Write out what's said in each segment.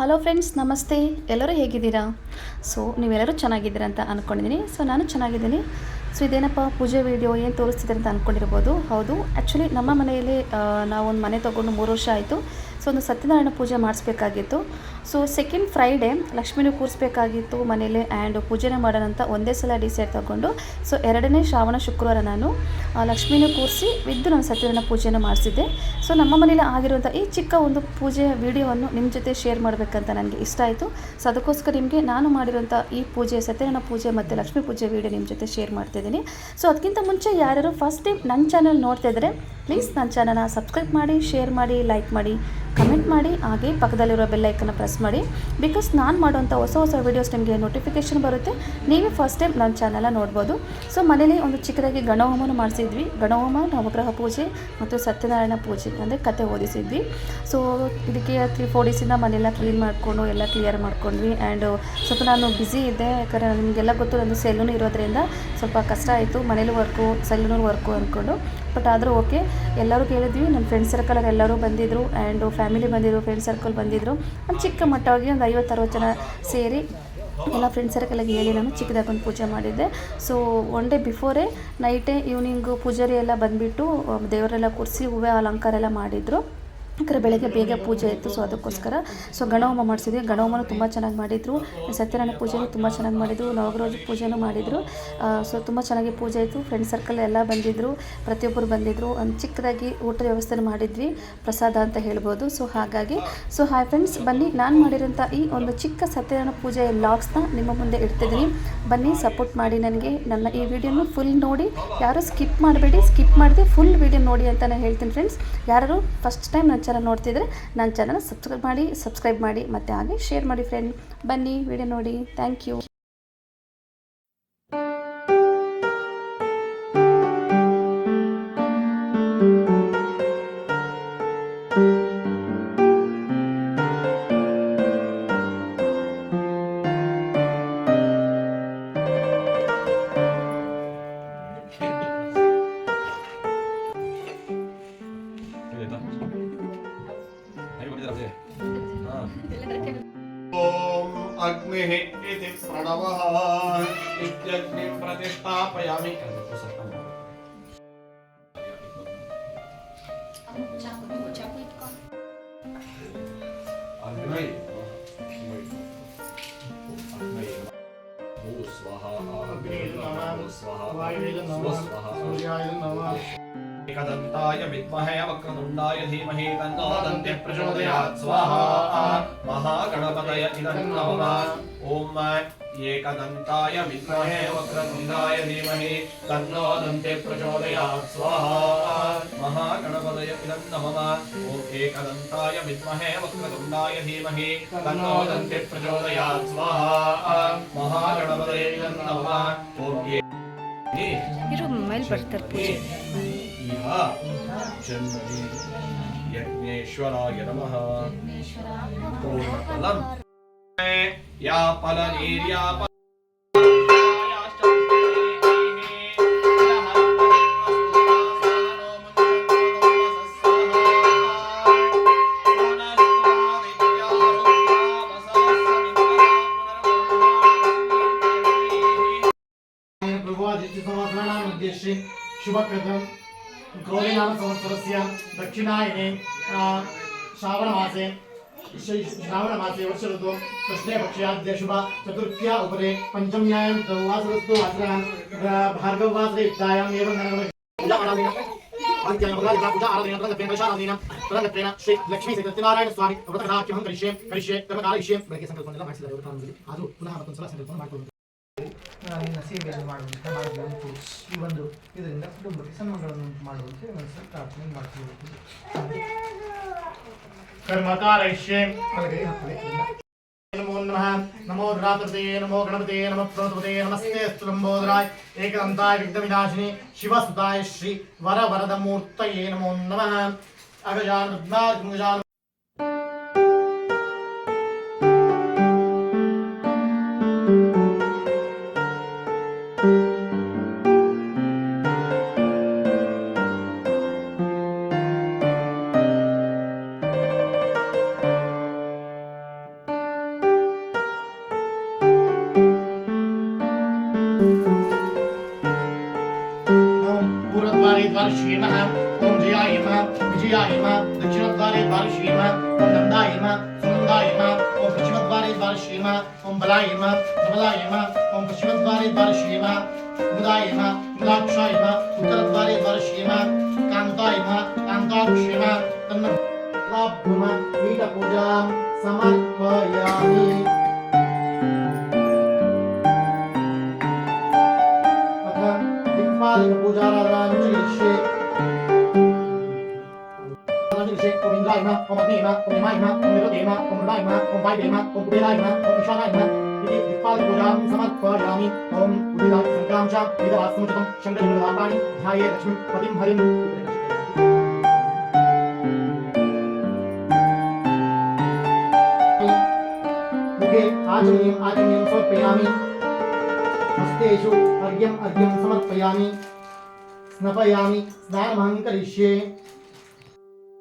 Hello friends ನಮಸ್ತೆ. ಎಲ್ಲರೂ ಹೇಗಿದ್ದೀರಾ? ಸೊ ನೀವೆಲ್ಲರೂ ಚೆನ್ನಾಗಿದ್ದೀರಾ ಅಂತ ಅಂದ್ಕೊಂಡಿದ್ದೀನಿ ಸೊ ನಾನು ಚೆನ್ನಾಗಿದ್ದೀನಿ. ಸೊ ಇದೇನಪ್ಪ, ಪೂಜೆ ವೀಡಿಯೋ ಏನು ತೋರಿಸ್ತಿದ್ದಾರೆ ಅಂತ ಅಂದ್ಕೊಂಡಿರ್ಬೋದು ಹೌದು ಆ್ಯಕ್ಚುಲಿ ನಮ್ಮ ಮನೆಯಲ್ಲಿ ನಾವೊಂದು ಮನೆ ತೊಗೊಂಡು ಮೂರು ವರ್ಷ ಆಯಿತು. ಸೊ ಒಂದು ಸತ್ಯನಾರಾಯಣ ಪೂಜೆ ಮಾಡಿಸ್ಬೇಕಾಗಿತ್ತು. ಸೊ ಸೆಕೆಂಡ್ ಫ್ರೈಡೇ ಲಕ್ಷ್ಮಿನೂ ಕೂರಿಸ್ಬೇಕಾಗಿತ್ತು ಮನೇಲಿ ಆ್ಯಂಡ್ ಪೂಜೆನೇ ಮಾಡೋಣ ಅಂತ ಒಂದೇ ಸಲ ಡಿಸೈಡ್ ತಗೊಂಡು. ಸೊ ಎರಡನೇ ಶ್ರಾವಣ ಶುಕ್ರವಾರ ನಾನು ಲಕ್ಷ್ಮೀನೂ ಕೂರಿಸಿ ವಿದ್ದು ನಾನು ಸತ್ಯನಾರಾಯಣ ಪೂಜೆನ ಮಾಡಿಸಿದ್ದೆ. ಸೊ ನಮ್ಮ ಮನೇಲಿ ಆಗಿರುವಂಥ ಈ ಚಿಕ್ಕ ಒಂದು ಪೂಜೆಯ ವಿಡಿಯೋವನ್ನು ನಿಮ್ಮ ಜೊತೆ ಶೇರ್ ಮಾಡಬೇಕಂತ ನನಗೆ ಇಷ್ಟ ಆಯಿತು. ಸೊ ಅದಕ್ಕೋಸ್ಕರ ನಿಮಗೆ ನಾನು ಮಾಡಿರುವಂಥ ಈ ಪೂಜೆ ಸತ್ಯನ ಪೂಜೆ ಮತ್ತು ಲಕ್ಷ್ಮೀ ಪೂಜೆ ವಿಡಿಯೋ ನಿಮ್ಮ ಜೊತೆ ಶೇರ್ ಮಾಡ್ತಿದ್ದೀನಿ. ಸೊ ಅದಕ್ಕಿಂತ ಮುಂಚೆ ಯಾರ್ಯಾರು ಫಸ್ಟ್ ಟೈಮ್ ನನ್ನ ಚಾನಲ್ ನೋಡ್ತಾ ಇದ್ದರೆ ಪ್ಲೀಸ್ ನನ್ನ ಚಾನಲ್ನ ಸಬ್ಸ್ಕ್ರೈಬ್ ಮಾಡಿ ಶೇರ್ ಮಾಡಿ ಲೈಕ್ ಮಾಡಿ ಕಮೆಂಟ್ ಮಾಡಿ, ಹಾಗೆ ಪಕ್ಕದಲ್ಲಿರೋ ಬೆಲ್ಲೈಕನ್ನು ಐಕನ್ನ ಮಾಡಿ. ಬಿಕಾಸ್ ನಾನು ಮಾಡುವಂಥ ಹೊಸ ಹೊಸ ವೀಡಿಯೋಸ್ ನಿಮಗೆ ನೋಟಿಫಿಕೇಷನ್ ಬರುತ್ತೆ. ನೀವೇ ಫಸ್ಟ್ ಟೈಮ್ ನನ್ನ ಚಾನಲ್ನ ನೋಡ್ಬೋದು. ಸೊ ಮನೇಲಿ ಒಂದು ಚಿಕ್ಕದಾಗಿ ಗಣಹೋಮನ ಮಾಡಿಸಿದ್ವಿ. ಗಣಹೋಮ, ನವಗ್ರಹ ಪೂಜೆ ಮತ್ತು ಸತ್ಯನಾರಾಯಣ ಪೂಜೆ ಅಂದರೆ ಕತೆ ಓದಿಸಿದ್ವಿ. ಸೊ ಇದಕ್ಕೆ ತ್ರೀ ಫೋರ್ ಡೇಸಿಂದ ಮನೆಯೆಲ್ಲ ಕ್ಲೀನ್ ಮಾಡಿಕೊಂಡು, ಎಲ್ಲ ಕ್ಲಿಯರ್ ಮಾಡ್ಕೊಂಡ್ವಿ. ಆ್ಯಂಡ್ ಸ್ವಲ್ಪ ನಾನು ಬ್ಯುಸಿ ಇದ್ದೆ, ಯಾಕಂದರೆ ನಿಮಗೆಲ್ಲ ಗೊತ್ತು ನನ್ನ ಸೆಲೂನ್ ಇರೋದ್ರಿಂದ ಸ್ವಲ್ಪ ಕಷ್ಟ ಆಯಿತು. ಮನೇಲಿ ವರ್ಕು ಸೆಲೂನ್ ವರ್ಕು ಅಂದ್ಕೊಂಡು. ಬಟ್ ಆದರೂ ಓಕೆ ಎಲ್ಲರೂ ಕೇಳಿದ್ವಿ. ನನ್ನ ಫ್ರೆಂಡ್ ಸರ್ಕಲಲ್ಲಿ ಎಲ್ಲರೂ ಬಂದಿದ್ದರು ಆ್ಯಂಡ್ ಫ್ಯಾಮಿಲಿ ಬಂದಿದ್ದರು ಫ್ರೆಂಡ್ ಸರ್ಕಲ್ ಬಂದಿದ್ದರು ಒಂದು ಚಿಕ್ಕ ಮಟ್ಟವಾಗಿ ಒಂದು ಐವತ್ತು ಅರವತ್ತು ಜನ ಸೇರಿ ಎಲ್ಲ ಫ್ರೆಂಡ್ ಸರ್ಕಲಿಗೆ ಹೇಳಿ ನಾನು ಚಿಕ್ಕದಾಗಿ ಒಂದು ಪೂಜೆ ಮಾಡಿದ್ದೆ. ಸೊ ಒನ್ ಡೇ ಬಿಫೋರೇ ನೈಟೇ ಈವ್ನಿಂಗು ಪೂಜಾರಿ ಎಲ್ಲ ಬಂದುಬಿಟ್ಟು, ದೇವರೆಲ್ಲ ಕೂರಿಸಿ ಹೂವೇ ಅಲಂಕಾರ ಎಲ್ಲ ಮಾಡಿದರು. ಯಾಕಂದರೆ ಬೆಳಗ್ಗೆ ಬೇಗ ಪೂಜೆ ಇತ್ತು. ಸೊ ಅದಕ್ಕೋಸ್ಕರ ಸೊ ಗಣಹೋಮ ಮಾಡಿಸಿದ್ವಿ. ಗಣಹೋಮನು ತುಂಬ ಚೆನ್ನಾಗಿ ಮಾಡಿದರು. ಸತ್ಯನಾರಾಯಣ ಪೂಜೆನೂ ತುಂಬ ಚೆನ್ನಾಗಿ ಮಾಡಿದರು. ನವಗ್ರಹ ಪೂಜೆನೂ ಮಾಡಿದರು. ಸೊ ತುಂಬ ಚೆನ್ನಾಗಿ ಪೂಜೆ ಆಯಿತು. ಫ್ರೆಂಡ್ ಸರ್ಕಲ್ ಎಲ್ಲ ಬಂದಿದ್ದರು ಪ್ರತಿಯೊಬ್ಬರು ಬಂದಿದ್ದರು ಒಂದು ಚಿಕ್ಕದಾಗಿ ಊಟದ ವ್ಯವಸ್ಥೆ ಮಾಡಿದ್ವಿ. ಪ್ರಸಾದ ಅಂತ ಹೇಳ್ಬೋದು. ಸೊ ಹಾಗಾಗಿ ಸೊ ಹಾಯ್ ಫ್ರೆಂಡ್ಸ್ ಬನ್ನಿ. ನಾನು ಮಾಡಿರೋಂಥ ಈ ಒಂದು ಚಿಕ್ಕ ಸತ್ಯನಾರಾಯಣ ಪೂಜೆ ಲಾಗ್ಸ್ನ ನಿಮ್ಮ ಮುಂದೆ ಇಡ್ತಿದ್ದೀನಿ. ಬನ್ನಿ ಸಪೋರ್ಟ್ ಮಾಡಿ ನನಗೆ. ನನ್ನ ಈ ವಿಡಿಯೋನು ಫುಲ್ ನೋಡಿ. ಯಾರು ಸ್ಕಿಪ್ ಮಾಡಬೇಡಿ ಸ್ಕಿಪ್ ಮಾಡದೆ ಫುಲ್ ವಿಡಿಯೋ ನೋಡಿ ಅಂತ ನಾನು ಹೇಳ್ತೀನಿ ಫ್ರೆಂಡ್ಸ್ ಯಾರು ಫಸ್ಟ್ ಟೈಮ್ ನನ್ನ ಚಾನಲ್ ನೋಡ್ತಿದ್ರೆ ನನ್ನ ಚಾನಲ್ ಸಬ್ಸ್ಕ್ರೈಬ್ ಮಾಡಿ ಸಬ್ಸ್ಕ್ರೈಬ್ ಮಾಡಿ, ಮತ್ತು ಹಾಗೆ ಶೇರ್ ಮಾಡಿ ಫ್ರೆಂಡ್ ಬನ್ನಿ ವಿಡಿಯೋ ನೋಡಿ. ಥ್ಯಾಂಕ್ ಯು ॐ अग्निः इति प्रणवः इत्यग्निं प्रतिष्ठापयामि। अग्नि। एकदन्ताय కదంతాయ విద్మహే వక్రతుండాయ ధీమహి తన్నో దంతి ప్రచోదయాత్ స్వాహా మహాగణపతయ ఇదం నమః ఓం ఏకదంతాయ విద్మహే వక్రతుండాయ ధీమహి తన్నో దంతి ప్రచోదయాత్ స్వాహా మహాగణపతయ ఇదం నమః ఓం ఏకదంతాయ విద్మహే వక్రతుండాయ ధీమహి తన్నో దంతి ప్రచోదయాత్ స్వాహా మహాగణపతయ ఇదం నమః ఓం మీరు ಮೊಬೈಲ್ ಬರ್ತಾರೆ ಪೂಜೆ इह जन्मनि यज्ञेश्वराय नमः पूर्णफलम् या फलनीर्या भगवादित्यसंवत्सराणामुद्देश्ये शुभकृतं गौरीनाम संवत्सरस्य दक्षिणायने श्रावणमासे श्रावणमासे वर्ष वर्षऋतु कृष्णे पक्षाद्यशु वा चतुर्थ्या उपरे पञ्चम्यायां वासरस्तु वासरान् भार्गववासरयुक्तायाम् एवं श्री लक्ष्मी सत्यनारायण स्वामी व्रतकथाख्यमं करिष्ये करिष्ये कर्मकालयिष्ये संकल्पं आदौ पुनः संकल्पं ನಾನಿನ್ನ ಸೇವೆಯನ್ನು ಮಾಡುವಂತಹ ಮಾರ್ಗವನ್ನು ತೋರಿಸಿ ಈ ಒಂದು ಇದರಿಂದ ಕುಟುಂಬಕ್ಕೆ ಸನ್ಮಾನಗಳನ್ನು ಉಂಟು ಮಾಡುವಂತೆ ಮನಸ್ಸು ಪ್ರಾರ್ಥನೆ ಮಾಡ್ತೀವಿ ನಮೋ ನಮಃ. ನಮೋ ಗಣಪತೇ ನಮ ಗಣಪತೆ ನಮಸ್ತೆ ಸ್ತುಲಂಬೋಧರಾಯ. ಏಕದಂತಾಯ ವಿಘ್ನವಿನಾಶಿನಿ ಶಿವಸುತಾಯ ಶ್ರೀ ವರ ವರದ ಮೂರ್ತಯೇ ನಮೋ. ನಮಃ ಅಗಜಾನ द्वारशीम ओम बलायम धबलायम ओम पश्चिम द्वारे द्वारशीम उदायम उदाक्षायम उत्तर द्वारे द्वारशीम कांतायम कांताक्षीम तन्नलाभुम वीट पूजा समर्पयामि। पूजा आराधना से ओम इंद्रा इमा ओम अग्नि इमा ओम इमा इमा ओम निरुद्ध इमा ओम रुणा इमा ओम वायु इमा ओम कुबेरा इमा ओम ईशाना इमा इति दिक्पाल पूजां समर्पयामि ओम उदिदा संग्राम च वेदवास्तमुचितं शङ्करनिर्वापाणि ध्याये लक्ष्मीं पतिं हरिं मुखे आचमनीयम् आचमनीयं समर्पयामि हस्तेषु अर्घ्यम् अर्घ्यं समर्पयामि स्नपयामि स्नानमहं करिष्ये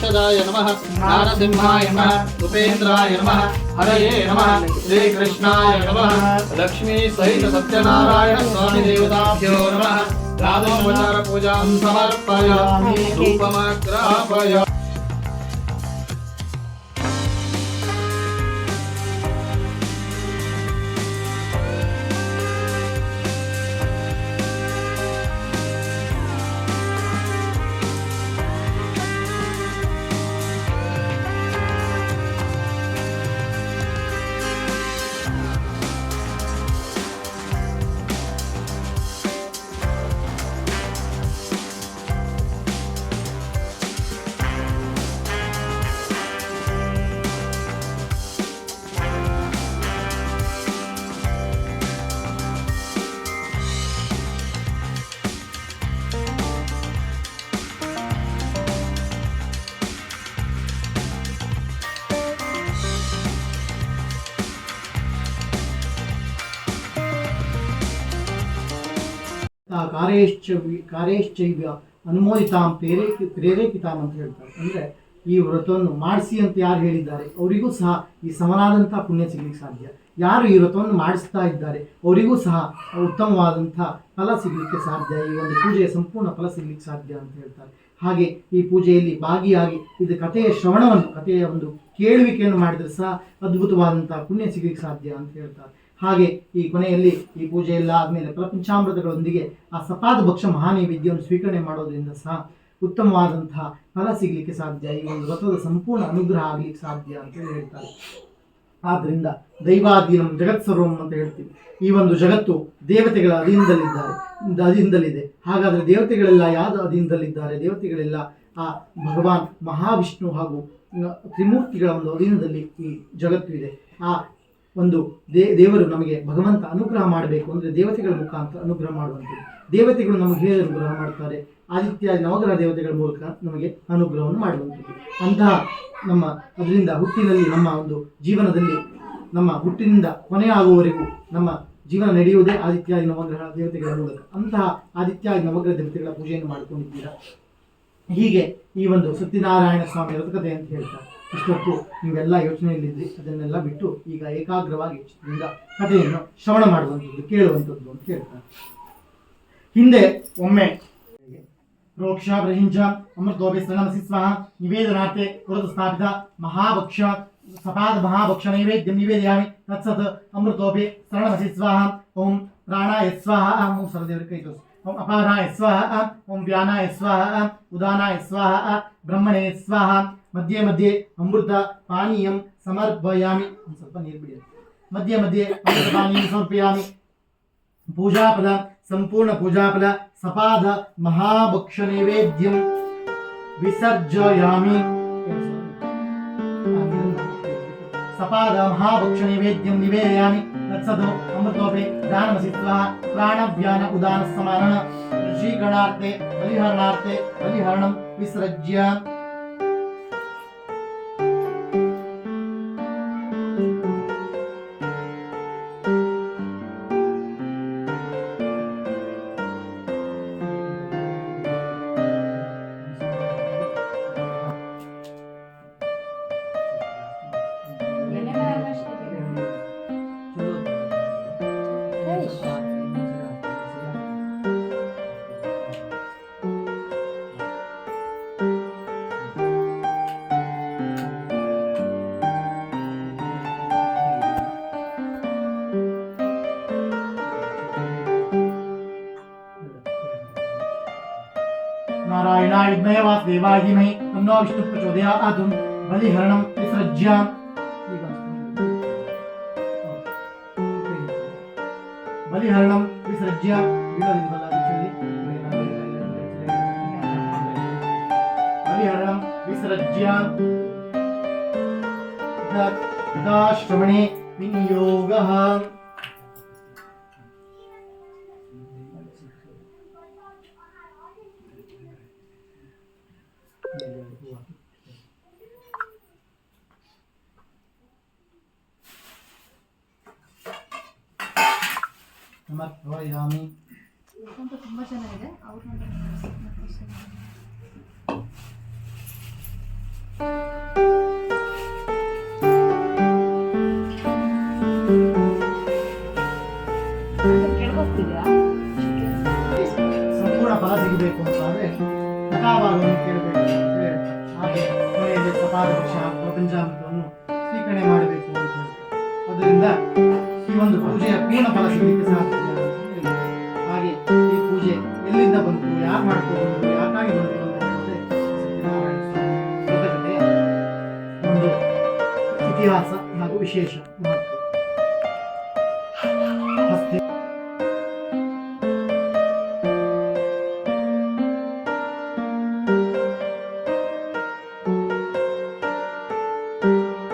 अदोक्षदाय नमः, नारसिंहाय नम, उपेन्द्राय नम, हरये नमः, श्रीकृष्णाय नमः। लक्ष्मी सहित सत्यनारायण स्वामी देवताभ्यो नमः। राधोपचार पूजां समर्पयामि धूपमग्रापयामि ಕಾರ್ಯಶ್ಚ ಕಾರ್ಯಶ್ಚೈವ್ಯ ಅನುಮೋದಿತಾಂ ಪ್ರೇರೇಪಿ ಪ್ರೇರೇಪಿತಾಂ ಅಂತ ಹೇಳ್ತಾರೆ. ಅಂದರೆ ಈ ವ್ರತವನ್ನು ಮಾಡಿಸಿ ಅಂತ ಯಾರು ಹೇಳಿದ್ದಾರೆ? ಅವರಿಗೂ ಸಹ ಈ ಸಮನಾದಂಥ ಪುಣ್ಯ ಸಿಗ್ಲಿಕ್ಕೆ ಸಾಧ್ಯ. ಯಾರು ಈ ವ್ರತವನ್ನು ಮಾಡಿಸ್ತಾ ಇದ್ದಾರೆ? ಅವರಿಗೂ ಸಹ ಉತ್ತಮವಾದಂಥ ಫಲ ಸಿಗಲಿಕ್ಕೆ ಸಾಧ್ಯ. ಈ ಒಂದು ಪೂಜೆಯ ಸಂಪೂರ್ಣ ಫಲ ಸಿಗಲಿಕ್ಕೆ ಸಾಧ್ಯ ಅಂತ ಹೇಳ್ತಾರೆ. ಹಾಗೆ ಈ ಪೂಜೆಯಲ್ಲಿ ಭಾಗಿಯಾಗಿ ಇದು ಕಥೆಯ ಶ್ರವಣವನ್ನು, ಕಥೆಯ ಒಂದು ಕೇಳುವಿಕೆಯನ್ನು ಮಾಡಿದರೆ ಸಹ ಅದ್ಭುತವಾದಂಥ ಪುಣ್ಯ ಸಿಗಲಿಕ್ಕೆ ಸಾಧ್ಯ ಅಂತ ಹೇಳ್ತಾರೆ. ಹಾಗೆ ಈ ಕೊನೆಯಲ್ಲಿ ಈ ಪೂಜೆ ಎಲ್ಲ ಆದಮೇಲೆ ಪ್ರಪಂಚಾಮೃತಗಳೊಂದಿಗೆ ಆ ಸಪಾದ ಭಕ್ಷ ಮಹಾನೈವೇದ್ಯವನ್ನು ಸ್ವೀಕರಣೆ ಮಾಡೋದ್ರಿಂದ ಸಹ ಉತ್ತಮವಾದಂತಹ ಫಲ ಸಿಗಲಿಕ್ಕೆ ಸಾಧ್ಯ. ಈ ಒಂದು ವ್ರತದ ಸಂಪೂರ್ಣ ಅನುಗ್ರಹ ಆಗಲಿಕ್ಕೆ ಸಾಧ್ಯ ಅಂತ ಹೇಳಿ ಹೇಳ್ತಾರೆ. ಆದ್ದರಿಂದ ದೈವಾಧೀನಂ ಜಗತ್ ಸರ್ವಂ ಅಂತ ಹೇಳ್ತೀವಿ. ಈ ಒಂದು ಜಗತ್ತು ದೇವತೆಗಳ ಅಧೀನದಲ್ಲಿದ್ದಾರೆ. ಅಧೀನದಲ್ಲಿದೆ. ಹಾಗಾದರೆ ದೇವತೆಗಳೆಲ್ಲ ಯಾವ ಅಧೀನದಲ್ಲಿದ್ದಾರೆ? ದೇವತೆಗಳೆಲ್ಲ ಆ ಭಗವಾನ್ ಮಹಾವಿಷ್ಣು ಹಾಗೂ ತ್ರಿಮೂರ್ತಿಗಳ ಒಂದು ಅಧೀನದಲ್ಲಿ ಈ ಜಗತ್ತು ಇದೆ. ಆ ಒಂದು ದೇ, ದೇವರು ನಮಗೆ ಭಗವಂತ ಅನುಗ್ರಹ ಮಾಡಬೇಕು ಅಂದರೆ ದೇವತೆಗಳ ಮುಖಾಂತರ ಅನುಗ್ರಹ ಮಾಡುವಂತೆ. ದೇವತೆಗಳು ನಮಗೆ ಹೇಗೆ ಅನುಗ್ರಹ ಮಾಡ್ತಾರೆ. ಆದಿತ್ಯ ನವಗ್ರಹ ದೇವತೆಗಳ ಮೂಲಕ ನಮಗೆ ಅನುಗ್ರಹವನ್ನು ಮಾಡುವಂಥದ್ದು ಅಂತಹ ನಮ್ಮ, ಅದರಿಂದ ಹುಟ್ಟಿನಲ್ಲಿ ನಮ್ಮ ಒಂದು ಜೀವನದಲ್ಲಿ, ನಮ್ಮ ಹುಟ್ಟಿನಿಂದ ಕೊನೆಯಾಗುವವರೆಗೂ ನಮ್ಮ ಜೀವನ ನಡೆಯುವುದೇ ಆದಿತ್ಯ ನವಗ್ರಹ ದೇವತೆಗಳ ಮೂಲಕ. ಅಂತಹ ಆದಿತ್ಯ ನವಗ್ರಹ ದೇವತೆಗಳ ಪೂಜೆಯನ್ನು ಮಾಡಿಕೊಂಡಿದ್ದೀರಾ? ಹೀಗೆ ಈ ಒಂದು ಸತ್ಯನಾರಾಯಣ ಸ್ವಾಮಿ ಅಂತ ಹೇಳ್ತಾರೆ. ಇಷ್ಟೊತ್ತು ನೀವೆಲ್ಲ ಯೋಚನೆಯಲ್ಲಿದ್ರಿ ಅದನ್ನೆಲ್ಲ ಬಿಟ್ಟು ಈಗ ಏಕಾಗ್ರವಾಗಿ ಚಿತ್ರದಿಂದ ಕಥೆಯನ್ನು ಶ್ರವಣ ಮಾಡುವಂಥದ್ದು, ಕೇಳುವಂಥದ್ದು ಅಂತ ಹೇಳ್ತಾರೆ. ಹಿಂದೆ ಒಮ್ಮೆ ಪ್ರೋಕ್ಷ ಪ್ರಹಿಂಚ ಅಮೃತೋಪಿ ಸ್ತನಮಸಿ ಸ್ವಹ ನಿವೇದನಾರ್ಥೆ ಸ್ಥಾಪಿತ ಮಹಾಭಕ್ಷ, ಸಪಾದ ಮಹಾಭಕ್ಷ ನೈವೇದ್ಯ ನಿವೇದಯಾಮಿ ತತ್ಸತ್ ಅಮೃತೋಪಿ ಸ್ತನಮಸಿ ಸ್ವಾಹ ಓಂ ಪ್ರಾಣಾಯ ಸ್ವಾಹ. ಓಂ ಸರ್ವದೇವರ ಕೈ ತೋರಿಸು. ಓಂ ಅಪಾನಾಯ ಸ್ವಾಹ ಓಂ ವ್ಯಾನಾಯ ಸ್ವಾಹ ಉದಾನಾಯ ಸ್ವಾಹ ಬ್ರಹ್ಮಣೇ ಸ್ವಾಹ ಮಧ್ಯೆ ಮಧ್ಯೆ ಅಮೃತ ಪಾನೀಯಂ ಸಮರ್ಪಯಾಮಿ ಒಂದು ಸ್ವಲ್ಪ ನೀರು ಬಿಡಿ ಮಧ್ಯೆ ಮಧ್ಯೆ ಅಮೃತ ಪಾನೀಯಂ ಸಮರ್ಪಯಾಮಿ ಪೂಜಾಫಲ ಸಂಪೂರ್ಣ ಪೂಜಾಫಲ ಸಪಾದ ಮಹಾಭಕ್ಷ ನೈವೇದ್ಯಂ ವಿಸರ್ಜಯಾಮಿ ಸಪಾದ ಮಹಾಭಕ್ಷ ನೈವೇದ್ಯಂ ನಿವೇದಯಾಮಿ तत्सदो अमृतोपि दानमसित्वा प्राणव्यान उदानसमानः ऋषिगणार्थे बलिहरणार्थे बलिहरणं विसृज्य। नारायणा विद्मय वासुदेवाहिमहि तन्नो विष्णु प्रचोदयात् बलिहरणं विसृज्य। बलिहरणं विसृज्य। बलिहरणं विसृज्य। श्रवणे विनियोगः। ಚೆನ್ನಾಗಿದೆ ಅವ್ರನ್ನ ಸಂಪೂರ್ಣ